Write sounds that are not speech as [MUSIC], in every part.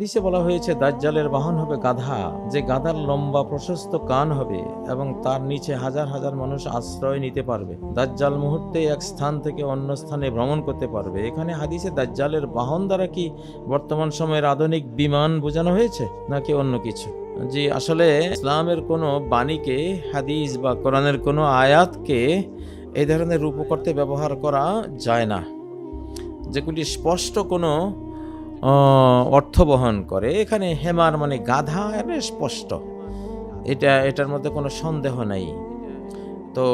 হাদিসে বলা হয়েছে, দাজ্জালের বাহন হবে গাধা, যে গাধার লম্বা প্রশস্ত কান হবে এবং তার নিচে হাজার হাজার মানুষ আশ্রয় নিতে পারবে। দাজ্জাল মুহূর্তে এক স্থান থেকে অন্য স্থানে ভ্রমণ করতে পারবে। এখানে হাদিসে দাজ্জালের বাহন দ্বারা কি বর্তমান সময়ের আধুনিক বিমান বোঝানো হয়েছে, নাকি অন্য কিছু? জি, আসলে ইসলামের কোনো বাণীকে, হাদিস বা কোরআনের কোনো আয়াতকে এই ধরনের রূপ করতে ব্যবহার করা যায় না। যেগুলি স্পষ্ট কোনো অর্থ বহন করে। এখানে হেমার মানে গাধা স্পষ্ট। এটা, এটার মধ্যে কোনো সন্দেহ নাই। তো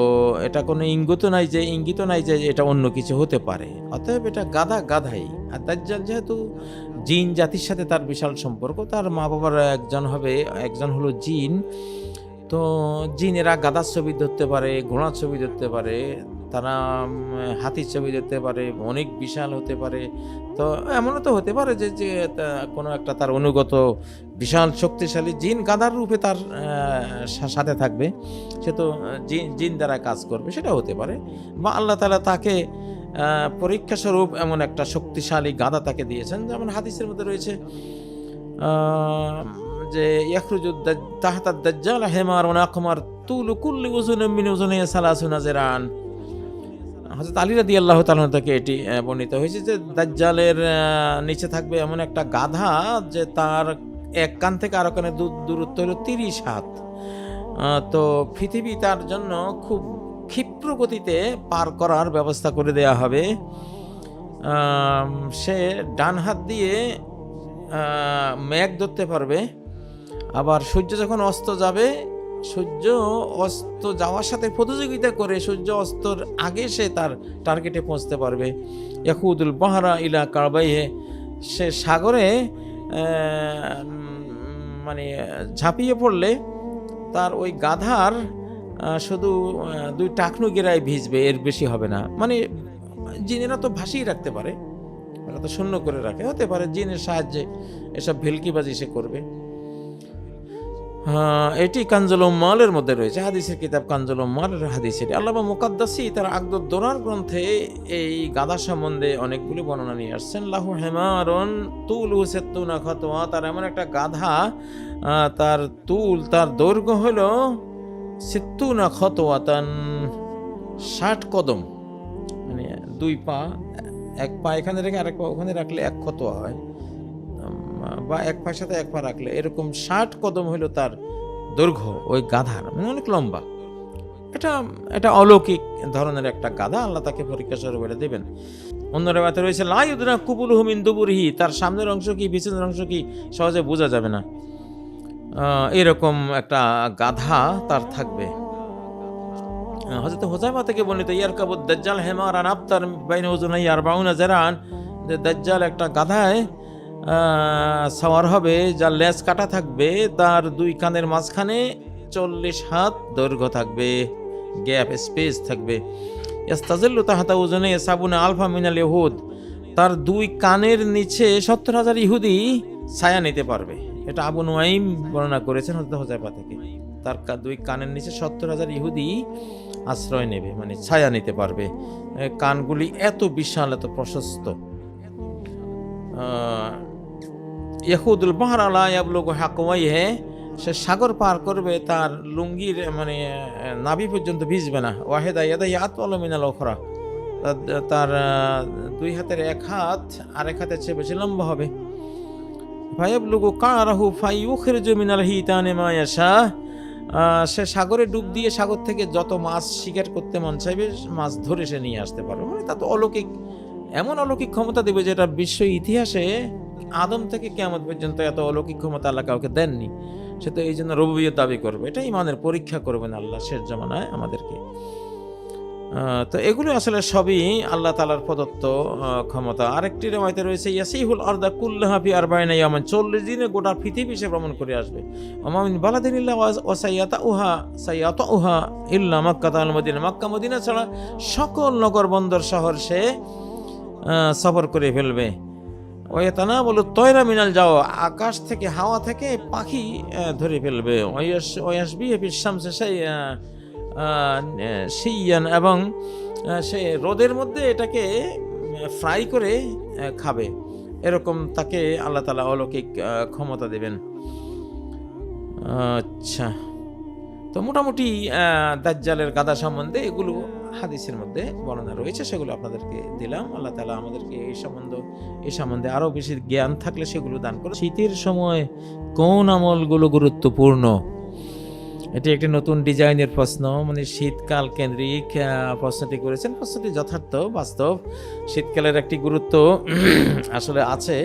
এটা কোনো ইঙ্গিত নাই যে, ইঙ্গিত নাই যে, এটা অন্য কিছু হতে পারে। অতএব এটা গাধা, গাধাই। আর দাজ্জাল যেহেতু জিন জাতির সাথে তার বিশাল সম্পর্ক, তার মা বাবার একজন হবে, একজন হলো জিন। তো জিনেরা গাদার ছবি ধরতে পারে, ঘোড়ার ছবি ধরতে পারে, তারা হাতির ছবি ধরতে পারে, অনেক বিশাল হতে পারে। তো এমনও তো হতে পারে যে যে কোনো একটা তার অনুগত বিশাল শক্তিশালী জিন গাদার রূপে তার সাথে থাকবে। সে তো জিন জিন দ্বারা কাজ করবে সেটা হতে পারে। বা আল্লাহ তালা তাকে পরীক্ষা স্বরূপ এমন একটা শক্তিশালী গাধা তাকে দিয়েছেন। যেমন হাদিসের মধ্যে রয়েছে যে ইয়াখরুজুদ তাহতাদ দাজ্জাল হেমার ওনাকুমার তুলু কুল্লি উজুন মিন উজুনে সালাসুনা জেরান হযরত আলী রাদিয়াল্লাহু তাআলা থেকে এটি বর্ণিত হয়েছে যে দাজ্জালের নিচে থাকবে এমন একটা গাধা যে তার এক কান থেকে আরও কানে দূর- দূরত্ব হলো তিরিশ হাত। তো পৃথিবী তার জন্য খুব ক্ষিপ্র গতিতে পার করার ব্যবস্থা করে দেয়া হবে। সে ডান হাত দিয়ে মেঘ ধরতে পারবে। আবার সূর্য যখন অস্ত যাবে, সূর্য অস্ত যাওয়ার সাথে প্রতিযোগিতা করে সূর্য অস্তর আগে সে তার টার্গেটে পৌঁছতে পারবে। ইয়াকুদুল বাহারা ইলা কারবাইহে সে সাগরে মানে ঝাঁপিয়ে পড়লে তার ওই গাধার শুধু দুই টাকনু গেরায় ভিজবে, এর বেশি হবে না। মানে জিনেরা তো ভাসিয়ে রাখতে পারে, ওরা তো শূন্য করে রাখে। হতে পারে জিনের সাহায্যে এসব ভেলকিবাজি সে করবে। এটি কাঞ্জল মালের মধ্যে রয়েছে। হাদিসের কিতাব কাঞ্জল মালের হাদিসের আল্লাহ মুকাদ্দাসি তার আকদর দোরার গ্রন্থে এই গাদা সম্বন্ধে অনেকগুলি বর্ণনা নিয়ে আসছেন। লাহু হেমারন তুল হুসেত্তুনা খতোয়া তার এমন একটা গাধা তার তুল, তার দৈর্ঘ্য হলো সিত্তুনা খতোয়াতান ষাট কদম। মানে দুই পা, এক পা এখানে রেখে আরেক পা ওখানে রাখলে এক খতোয়া হয়। বা এক পায়ের সাথে এক পা রাখলে, এরকম ষাট কদম হইল তার দৈর্ঘ্য, ওই গাধার মানে অনেক লম্বা। এটা এটা অলৌকিক ধরনের একটা গাধা, আল্লাহ তাকে পরীক্ষা স্বরূপ এটা দেবেন। অন্য রেবাতে রয়েছে লাইউদ্দিনা কুবুল হুমিন দুবুরহি তার সামনের অংশ কি, পিছনের অংশ কি, সহজে বোঝা যাবে না। এরকম একটা গাধা তার থাকবে। হজরত হোজাইমা থেকে বর্ণিত ইয়ার কাবুদ দাজ্জাল হেমার আন আফতার বাইন ওজনাই আর বাউনা জেরান যে দাজ্জাল একটা গাধায় সাওয়ার হবে, যার লেজ কাটা থাকবে, তার দুই কানের মাঝখানে চল্লিশ হাত দৈর্ঘ্য থাকবে, গ্যাপ স্পেস থাকবে। ইস্তাজিল্লু তাহাতা ওজনে সাবুনে আলফা মিনাল ইহুদ, তার দুই কানের নিচে সত্তর হাজার ইহুদি ছায়া নিতে পারবে। এটা আবু নোয়াইম বর্ণনা করেছেন হজরত হোজাইফা থেকে। তার দুই কানের নিচে সত্তর হাজার ইহুদি আশ্রয় নেবে মানে ছায়া নিতে পারবে। কানগুলি এত বিশাল, এত প্রশস্ত। ইয়াহুদুল বাহার আলা ইয়াবলুগু হাকওয়াইহে সে সাগর পার করবে তার লুঙ্গির মানে নাভি পর্যন্ত ভিজবে না। ওয়াহেদা ইয়াদা ইয়াত মিনাল ওখরা তার- দুই হাতের এক হাত আর এক হাতের চেয়ে বেশি লম্বা হবে। ফায়াবলুগু কারাহু ফাইউখিরজু মিনাল হিতানে মা ইয়াশা। আহ, সে সাগরে ডুব দিয়ে সাগর থেকে যত মাছ শিকার করতে মন চাইবে মাছ ধরে সে নিয়ে আসতে পারবে। মানে তা তো অলৌকিক এমন অলৌকিক ক্ষমতা দেবে যেটা বিশ্ব ইতিহাসে আদম থেকে কেমন পর্যন্ত এত অলৌকিক ক্ষমতা আল্লাহ কাউকে দেননি। সে তো এই জন্য রবুবিয়ত দাবি করবে। এটা ইমানের পরীক্ষা করবেন আল্লাহ শেষ জমানায় আমাদেরকে। তো এগুলো আসলে সবই আল্লাহ তালার প্রদত্ত ক্ষমতা। আরেকটি রেওয়ায়তে রয়েছে, ইয়াসিহুল আরদা কুল্লাহাফি আরবাইনা ইয়ামান চল্লিশ দিনে গোটা পৃথিবী সে ভ্রমণ করে আসবে। অমামিন বালাদিন ইল্লা ও সাইয়াতা উহা সাইয়াতা উহা ইল্লা মাক্কা তাল মদিনা, মাক্কা, মদিনা ছাড়া সকল নগর বন্দর শহর সে সফর করে ফেলবে। ওয়েতানা বলো তয়রা মিনাল যাও, আকাশ থেকে হাওয়া থেকে পাখি ধরে ফেলবে। ওয়াস ওয়াসবি শামসে সেই সিয়ান এবং সে রোদের মধ্যে এটাকে ফ্রাই করে খাবে। এরকম তাকে আল্লাহ তালা অলৌকিক ক্ষমতা দেবেন। আচ্ছা। তো মোটামুটি দাজ্জালের গাদা সম্বন্ধে এগুলো হাদিসের মধ্যে বর্ণনা রয়েছে, সেগুলো আপনাদেরকে দিলাম। আল্লাহ তালা আমাদেরকে এই সম্বন্ধে এই সম্বন্ধে আরও বেশি জ্ঞান থাকলে সেগুলো দান করে শীতের সময় কোন আমলগুলো গুরুত্বপূর্ণ? এটি একটি নতুন ডিজাইনের প্রশ্ন মানে শীতকাল কেন্দ্রিক প্রশ্নটি করেছেন। প্রশ্নটি যথার্থ, বাস্তব। শীতকালের একটি গুরুত্ব [CLEARS THROAT] আসলে আছে।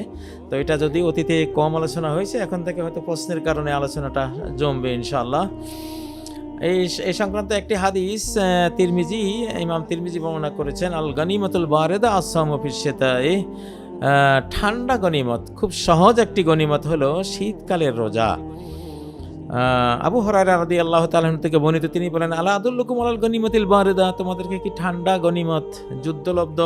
তো এটা যদি অতীতে কম আলোচনা হয়েছে, এখন থেকে হয়তো প্রশ্নের কারণে আলোচনাটা জমবে ইনশাআল্লাহ। এই এই সংক্রান্ত একটি হাদিস তিরমিজি, ইমাম তিরমিজি বর্ণনা করেছেন, আল গনিমতুল বারেদা আসাম অফিস সেতায় ঠান্ডা গনিমত, খুব সহজ একটি গনিমত হলো শীতকালের রোজা। আবু হরাইরা রাদি আল্লাহ তালন থেকে বর্ণিত, তিনি বলেন, আলা আদুল্লুকুম আলাল গনিমতিল বারেদা? তোমাদেরকে কি ঠান্ডা গনিমত, যুদ্ধলব্ধ,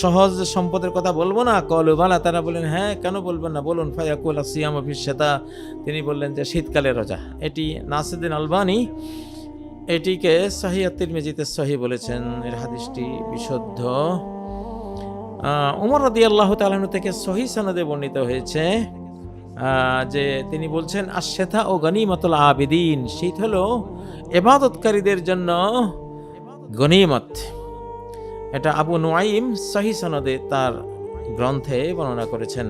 সহজ সম্পদের কথা বলব না? কলু, বালা। তারা বলেন হ্যাঁ কেন বলবেন না? বলুন, ফায়াকুল সিয়াম অফিসেতা তিনি বললেন যে শীতকালের রোজা। এটি নাসিদ্দিন আলবানি এটিকে সাহিয়াত্তির মেজিতে সহি বলেছেন। এর হাদিসটি বিশুদ্ধ। উমর রাদি আল্লাহ তালাহন থেকে সহি সনদে বর্ণিত হয়েছে। যে তিনি বলছেন আশেথা ও গনিমতুল আবিদিন শীত হলো এবাদতকারীদের জন্য গনিমত। এটা আবু নোয়াইম সহি সনদে তার গ্রন্থে বর্ণনা করেছেন।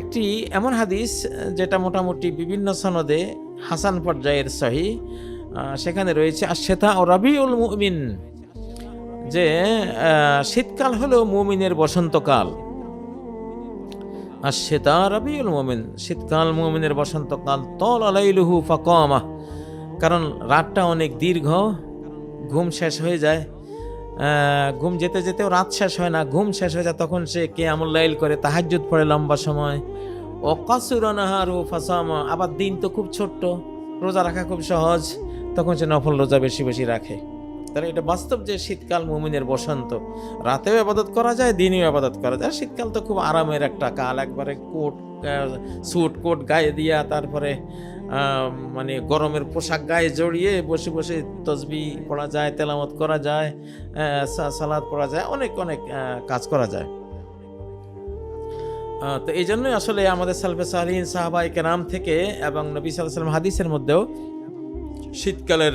একটি এমন হাদিস, যেটা মোটামুটি বিভিন্ন সনদে হাসান পর্যায়ের সহি সেখানে রয়েছে আশেথা ও রবিউল মুমিন যে শীতকাল হলো মুমিনের বসন্তকাল। আর সেতা রবিউল মুমিন, শীতকাল মুমিনের বসন্তকাল, তল আলাইলুহু ফাকামা। কারণ রাতটা অনেক দীর্ঘ, ঘুম শেষ হয়ে যায়। ঘুম যেতে যেতেও রাত শেষ হয় না, ঘুম শেষ হয়ে যায় তখন সে কে আমল লাইল করে তাহাজ্জুদ পড়ে লম্বা সময়। ও কাসুরানাহারু ফাসামা, আবার দিন তো খুব ছোট্ট, রোজা রাখা খুব সহজ, তখন সে নফল রোজা বেশি বেশি রাখে। তাহলে এটা বাস্তব যে শীতকাল মুমিনের বসন্ত। রাতেও আবাদত করা যায়, দিনেও আবাদত করা যায়। শীতকাল তো খুব আরামের একটা কাল। একবারে কোট স্যুট, কোট গায়ে দিয়া তারপরে মানে গরমের পোশাক গায়ে জড়িয়ে বসে বসে তসবি পড়া যায় তেলামত করা যায় সালাদ পড়া যায়, অনেক অনেক কাজ করা যায়। তো এই জন্যই আসলে আমাদের সালফে সালিন সাহাবাই কেরাম থেকে এবং নবী সাল্লাহ সাল্লাম হাদিসের মধ্যেও শীতকালের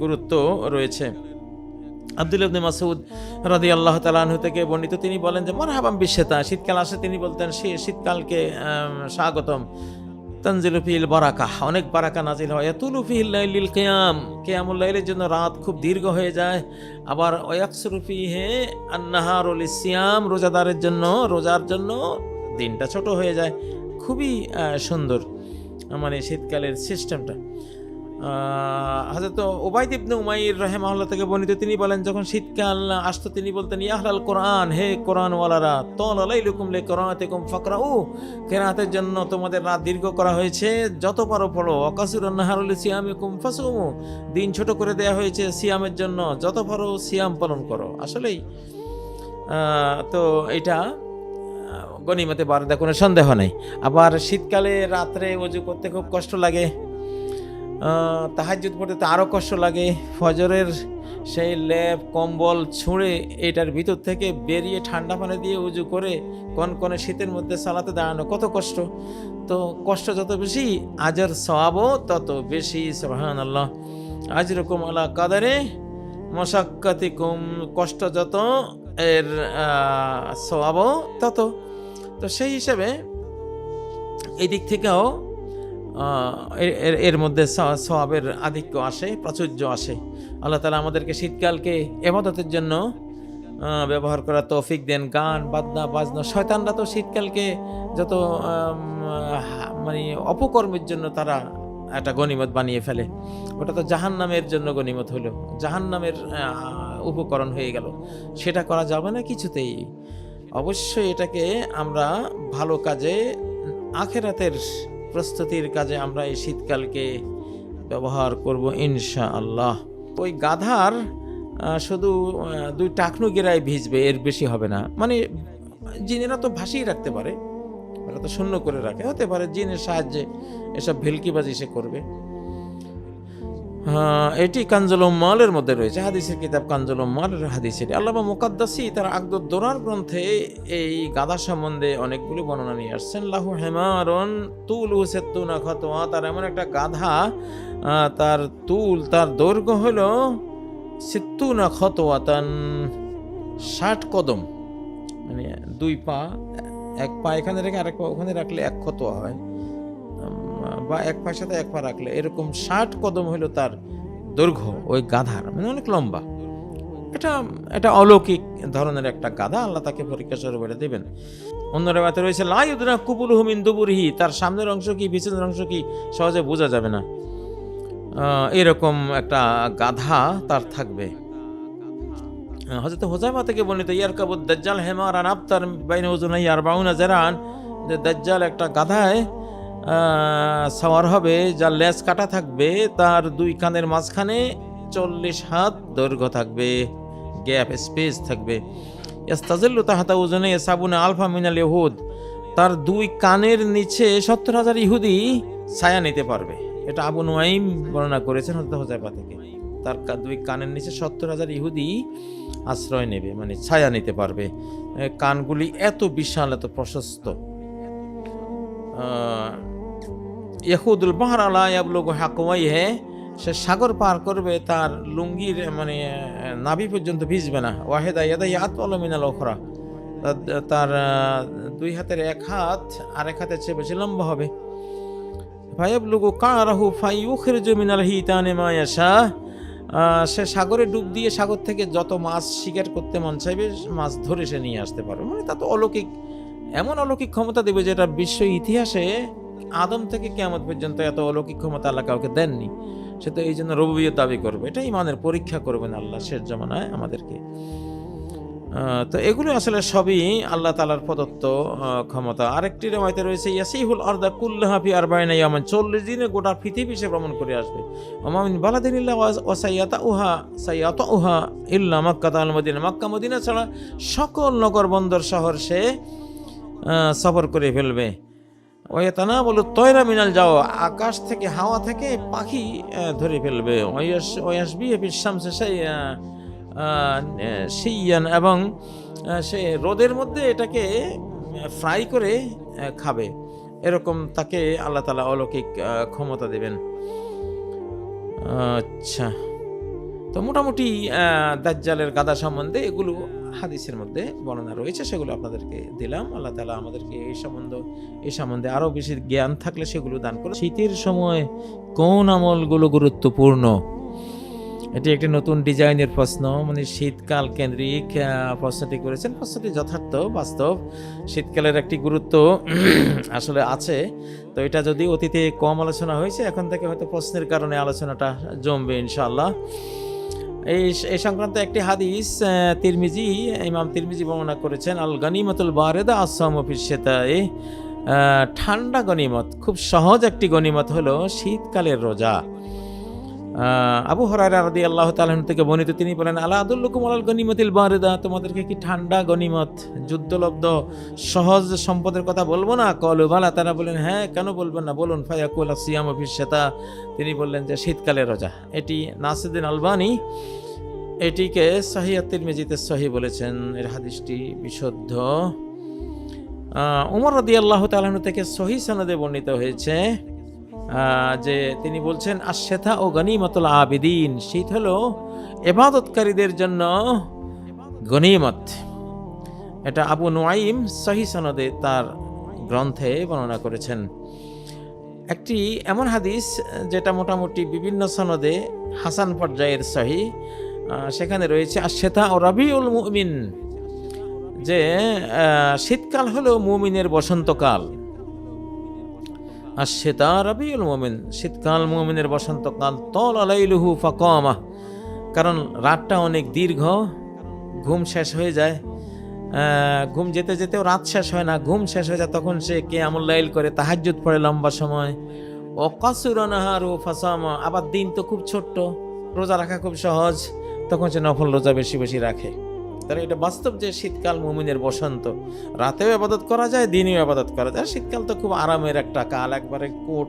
গুরুত্ব রয়েছে। আব্দুল ইবনে মাসুদ রাদি আল্লাহ তালাহু থেকে বর্ণিত, তিনি বলেন যে, মরহাবাম বিশ্বতা শীতকাল আসে, তিনি বলতেন সে শীতকালকে স্বাগতম। তঞ্জিলুফিল ফিল বারাকা অনেক বারাকা নাজিল হয়। তুলু ফিল লাইলিল কিয়াম। কিয়ামুল লাইলের জন্য রাত খুব দীর্ঘ হয়ে যায়। আবার, ওয়াকসুরু ফিহে আন্নাহারুল সিয়াম রোজাদারের জন্য, রোজার জন্য দিনটা ছোট হয়ে যায়। খুবই সুন্দর মানে শীতকালের সিস্টেমটা। হাজরত ওবায়দ ইবনে উমাইর রাহেমাহুল্লাহ থেকে বর্ণিত, তিনি বলেন, যখন শীতকাল আসতো, তিনি বলতেন ইয়াহলাল কোরআন, হে কোরআন ওয়ালারা তল আলাইলুকুম লে কোরআনাতিকুম ফাকরাউ কেরাতের জন্য তোমাদের রাত দীর্ঘ করা হয়েছে, যত পারো পড়ো অকাসুর নাহারুল সিয়ামিকুম ফাসুমু দিন ছোট করে দেয়া হয়েছে সিয়ামের জন্য, যত পারো সিয়াম পালন করো। আসলেই তো এটা গনিমতে বারদা, কোনো সন্দেহ নেই। আবার শীতকালে রাত্রে অজু করতে খুব কষ্ট লাগে। তাহাজুদ পড়তে তো আরও কষ্ট লাগে। ফজরের সেই লেপ, কম্বল ছুঁড়ে এটার ভিতর থেকে বেরিয়ে ঠান্ডা পানি দিয়ে উজু করে কনকনে শীতের মধ্যে সালাতে দাঁড়ানো কত কষ্ট। তো কষ্ট যত বেশি, আজর সওয়াবও তত বেশি সুবহান আল্লাহ আজ রকম আলা কাদারে মশাক্কাতি কম কষ্ট যত, এর সওয়াবও তত। তো সেই হিসাবে এই দিক থেকেও এর- মধ্যে স- সওয়াবের আধিক্য আসে, প্রাচুর্য আসে। আল্লাহ তালা আমাদেরকে শীতকালকে এবাদতের জন্য ব্যবহার করা তৌফিক দেন। গান, বাজনা বাজনা, শয়তানরা তো শীতকালকে যত মানে অপকর্মের জন্য তারা একটা গনিমত বানিয়ে ফেলে। ওটা তো জাহান নামের জন্য গনিমত হলো। জাহান নামের উপকরণ হয়ে গেল। সেটা করা যাবে না কিছুতেই। অবশ্যই এটাকে আমরা ভালো কাজে আখেরাতের প্রস্তুতির কাজে আমরা এই শীতকালকে ব্যবহার করব ইনশা আল্লাহ ওই গাধার শুধু দুই টাকনু গেরায় ভিজবে, এর বেশি হবে না। মানে জিনেরা তো ভাসিয়ে রাখতে পারে, ওরা তো শূন্য করে রাখে। হতে পারে জিনের সাহায্যে এসব ভেলকিবাজি সে করবে। এটি কাঞ্জুল উম্মালের মধ্যে রয়েছে। হাদিসের কিতাব কাঞ্জুল উম্মালের হাদিসের আল্লামা মুকাদ্দাসি তার আকদুদ্দোরার গ্রন্থে এই গাদা সম্বন্ধে অনেকগুলি বর্ণনা নিয়ে আসছেন। লাহু হেমারন তুল হুসেতুনা খতোয়া তার এমন একটা গাধা তার তুল, তার দৈর্ঘ্য হলো সিত্তুনা খতোয়াতান ষাট কদম। মানে দুই পা, এক পা এখানে রেখে আরেক পা ওখানে রাখলে এক খতোয়া হয়। বা এক পায়ের সাথে এক পা রাখলে। এরকম ষাট কদম হলো তার দৈর্ঘ্য, ওই গাধার মানে অনেক লম্বা। এটা এটা অলৌকিক ধরনের একটা গাধা, আল্লাহ তাকে পরীক্ষা স্বরূপ এটা দেবেন। অন্য রেবাতে রয়েছে লাইউদ্দিনা কুবুল হুমিন দুবুরহি তার সামনের অংশ কি, পিছনের অংশ কি সহজে বোঝা যাবে না। এরকম একটা গাধা তার থাকবে। হজরত হোজাইমা থেকে বর্ণিত ইয়ার কাবুদ দাজ্জাল হেমার আন আফতার বাইন ওজুনাই আর বাউনা জেরান যে দাজ্জাল একটা গাধায় সাওয়ার হবে, যার লেজ কাটা থাকবে, তার দুই কানের মাঝখানে চল্লিশ হাত দৈর্ঘ্য থাকবে, গ্যাপ স্পেস থাকবে। ইস্তাজিল্লু তাহাতা ওজনে সাবুনে আলফা মিনাল ইহুদ, তার দুই কানের নিচে সত্তর হাজার ইহুদি ছায়া নিতে পারবে। এটা আবু নোয়াইম বর্ণনা করেছেন হজরত থেকে। তার দুই কানের নিচে সত্তর হাজার ইহুদি আশ্রয় নেবে মানে ছায়া নিতে পারবে। কানগুলি এত বিশাল, এত প্রশস্ত। ইয়াহুদুল বাহার আলা ইয়াবলুগু হাকওয়াইহে সে সাগর পার করবে তার লুঙ্গির মানে নাভি পর্যন্ত ভিজবে না। ওয়াহেদা ইয়াদা ইয়াত মিনাল ওখরা তার- দুই হাতের এক হাত আর এক হাতের চেয়ে বেশি লম্বা হবে। ফায়াবলুগু কারাহু ফাইউখিরজু মিনাল হিতানে মা ইয়াশা। আহ, সে সাগরে ডুব দিয়ে সাগর থেকে যত মাছ শিকার করতে মন চাইবে মাছ ধরে সে নিয়ে আসতে পারবে। মানে তা তো অলৌকিক এমন অলৌকিক ক্ষমতা দেবে যেটা বিশ্ব ইতিহাসে আদম থেকে কেমন পর্যন্ত এত অলৌকিক ক্ষমতা আল্লাহ কাউকে দেননি। সে তো এই জন্য রবুবিয়ত দাবি করবে। এটা ইমানের পরীক্ষা করবেন আল্লাহ শেষ জমানায় আমাদেরকে। তো এগুলো আসলে সবই আল্লাহ তালার প্রদত্ত ক্ষমতা। আরেকটি রেমাইতে রয়েছে, ইয়াসিহুল আরদা কুল্লাহাফি আরবাইনা ইয়ামান চল্লিশ দিনে গোটা পৃথিবী সে ভ্রমণ করে আসবে। ওমামিন বালাদিনিল্লাহ ওয়াসাইয়াতা উহা সাইয়াতা উহা ইল্লা মাক্কা তাল মদিনা। মাক্কা, মদিনা ছাড়া সকল নগর বন্দর শহর সে সফর করে ফেলবে। ওয়াতানা বলো তয়রা মিনাল যাও, আকাশ থেকে হাওয়া থেকে পাখি ধরে ফেলবে। ওয়াস ওয়াসবি শামসে সেই সেইয়ান এবং সে রোদের মধ্যে এটাকে ফ্রাই করে খাবে। এরকম তাকে আল্লাহ তালা অলৌকিক ক্ষমতা দেবেন। আচ্ছা। তো মোটামুটি দাজ্জালের গাদা সম্বন্ধে এগুলো হাদিসের মধ্যে বর্ণনা রয়েছে, সেগুলো আপনাদেরকে দিলাম। আল্লাহ তালা আমাদেরকে এই সম্বন্ধে এই সম্বন্ধে আরও বেশি জ্ঞান থাকলে সেগুলো দান করে শীতের সময় কোন আমলগুলো গুরুত্বপূর্ণ? এটি একটি নতুন ডিজাইনের প্রশ্ন মানে শীতকাল কেন্দ্রিক প্রশ্নটি করেছেন। প্রশ্নটি যথার্থ, বাস্তব। শীতকালের একটি গুরুত্ব [CLEARS THROAT] আসলে আছে। তো এটা যদি অতীতে কম আলোচনা হয়েছে, এখন থেকে হয়তো প্রশ্নের কারণে আলোচনাটা জমবে ইনশাআল্লাহ। এই এই সংক্রান্ত একটি হাদিস তিরমিজি, ইমাম তিরমিজি বর্ণনা করেছেন, আল গনিমতুল বারেদা আসাম অফিসেতায় ঠান্ডা গনিমত, খুব সহজ একটি গনিমত হলো শীতকালের রোজা। আবু হরাইরা রাদি আল্লাহ তালন থেকে বর্ণিত, তিনি বলেন, আলা আদুল্লুকুম আলাল গনিমতিল বারেদা তোমাদেরকে কি ঠান্ডা গনিমত, যুদ্ধলব্ধ, সহজ সম্পদের কথা বলব না? কলু, বালা, তারা বলেন হ্যাঁ কেন বলবেন না? বলুন, ফায়াকুল সিয়াম অফিসেতা তিনি বললেন যে শীতকালের রোজা এটি নাসিদ্দিন আলবানি, এটিকে সাহিয়াত্তির মেজিতে সহি বলেছেন, এর হাদিসটি বিশুদ্ধ। উমর রদি আল্লাহ তালাহন থেকে সহি সনদে বর্ণিত হয়েছে যে তিনি বলছেন আশেথা ও গনিমতুল আবিদিন শীত হলো এবাদতকারীদের জন্য গনিমত। এটা আবু নোয়াইম সহি সনদে তার গ্রন্থে বর্ণনা করেছেন। একটি এমন হাদিস, যেটা মোটামুটি বিভিন্ন সনদে হাসান পর্যায়ের সহি সেখানে রয়েছে আশেতা ও রবিউল মুমিন যে শীতকাল হলো মুমিনের বসন্তকাল। আশেতা রবিউল মুমিন। শীতকাল মুমিনের বসন্তকাল, তল আলাইলুহু ফাকামা। কারণ রাতটা অনেক দীর্ঘ, ঘুম শেষ হয়ে যায়। ঘুম যেতে যেতেও রাত শেষ হয় না, ঘুম শেষ হয়ে যায়, তখন সে কে আমল লাইল করে তাহাজ্জুদ পড়ে লম্বা সময়। ও কাসুরানাহারু ফাসামা, আবার দিন তো খুব ছোট্ট, রোজা রাখা খুব সহজ, তখন সে নফল রোজা বেশি বেশি রাখে। তাহলে এটা বাস্তব যে শীতকাল মুমিনের বসন্ত। রাতেও আবাদত করা যায়, দিনেও আবাদত করা যায়। শীতকাল তো খুব আরামের একটা কাল। একবারে কোট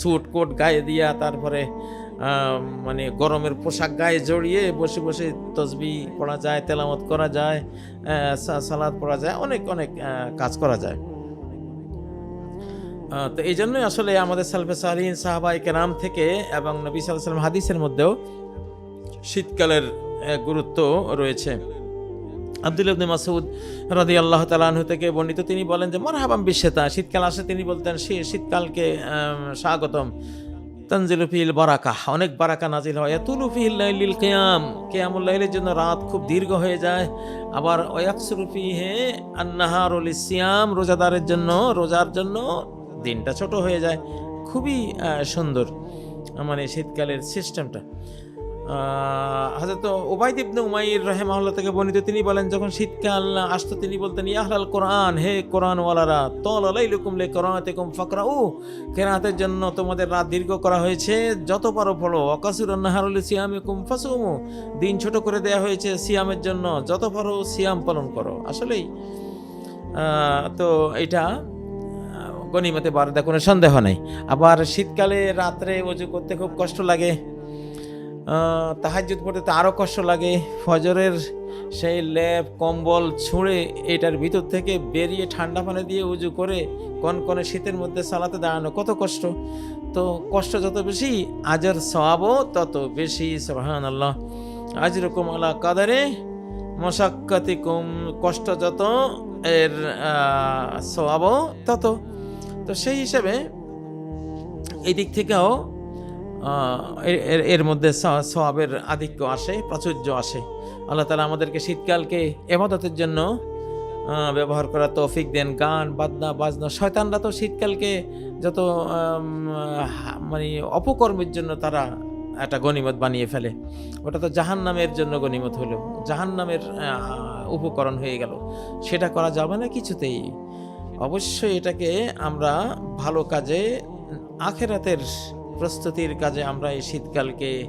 স্যুট, কোট গায়ে দিয়া তারপরে মানে গরমের পোশাক গায়ে জড়িয়ে বসে বসে তসবি পড়া যায় তেলামত করা যায় সালাদ পড়া যায়, অনেক অনেক কাজ করা যায়। তো এই জন্যই আসলে আমাদের সালফে সালিন সাহাবাই কেরাম থেকে এবং নবী সাল্লাহ সাল্লাম হাদিসের মধ্যেও শীতকালের গুরুত্ব রয়েছে। আব্দুল ইবনে মাসুদ রাদি আল্লাহ তালাহু থেকে বর্ণিত, তিনি বলেন যে, মরহাবাম বিশ্বতা শীতকাল আসে, তিনি বলতেন সে শীতকালকে স্বাগতম। তানজিলু ফিল বারাকা অনেক বারাকা নাজিল হয়। তুলু ফিল লাইলিল কিয়াম। কিয়ামুল লাইলের জন্য রাত খুব দীর্ঘ হয়ে যায়। আবার, ওয়াকসুরু ফিহে আন্নাহারুল সিয়াম রোজাদারের জন্য, রোজার জন্য দিনটা ছোট হয়ে যায়। খুবই সুন্দর মানে শীতকালের সিস্টেমটা। হাজরত ওবাইদ ইবনে উমাইর রাহেমাহুল্লাহ থেকে বর্ণিত তিনি বলেন যখন শীতকাল আসতো তিনি বলতেন ইয়াহলাল কোরআন হে কোরআন ওয়ালারা তল আলাইলুকুম লে কোরআনাতিকুম ফাকরাউ কেরাতের জন্য তোমাদের রাত দীর্ঘ করা হয়েছে যত পারো পড়ো অকাসুর নাহারুল সিয়ামিকুম ফাসুমু দিন ছোট করে দেয়া হয়েছে সিয়ামের জন্য যত পারো সিয়াম পালন করো। আসলেই তো এটা আহ, গনিমতে বারদা কোনো সন্দেহ নেই। আবার শীতকালে রাত্রে অজু করতে খুব কষ্ট লাগে। তাহাজুদ পড়তে তো আরও কষ্ট লাগে। ফজরের সেই লেপ, কম্বল ছুঁড়ে এটার ভিতর থেকে বেরিয়ে ঠান্ডা পানি দিয়ে উজু করে কনকনে শীতের মধ্যে সালাতে দাঁড়ানো কত কষ্ট। তো কষ্ট যত বেশি, আজর সওয়াবও তত বেশি সুবহান আল্লাহ আজ রকম আলা কাদারে মশাক্কাতি কম কষ্ট যত, এর সওয়াবও তত। তো সেই হিসাবে এই দিক থেকেও এর- মধ্যে স- সওয়াবের আধিক্য আসে, প্রাচুর্য আসে। আল্লাহ তালা আমাদেরকে শীতকালকে এবাদতের জন্য ব্যবহার করা তৌফিক দেন। গান বাদনা বাজনা, শয়তানরা তো শীতকালকে যত মানে অপকর্মের জন্য তারা একটা গনিমত বানিয়ে ফেলে। ওটা তো জাহান নামের জন্য গনিমত হলো। জাহান নামের উপকরণ হয়ে গেল। সেটা করা যাবে না কিছুতেই। অবশ্যই এটাকে আমরা ভালো কাজে আখেরাতের প্রস্তুতির কাজে আমরা এই শীতকালকে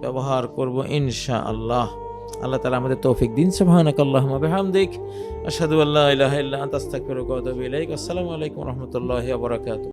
ব্যবহার করব ইনশা আল্লাহ আল্লাহ তালা আমাদের তৌফিক দিন। সুবহানাক ইলাইক। আসসালামু আলাইকুম রাহমাতুল্লাহি বারাকাতুহু।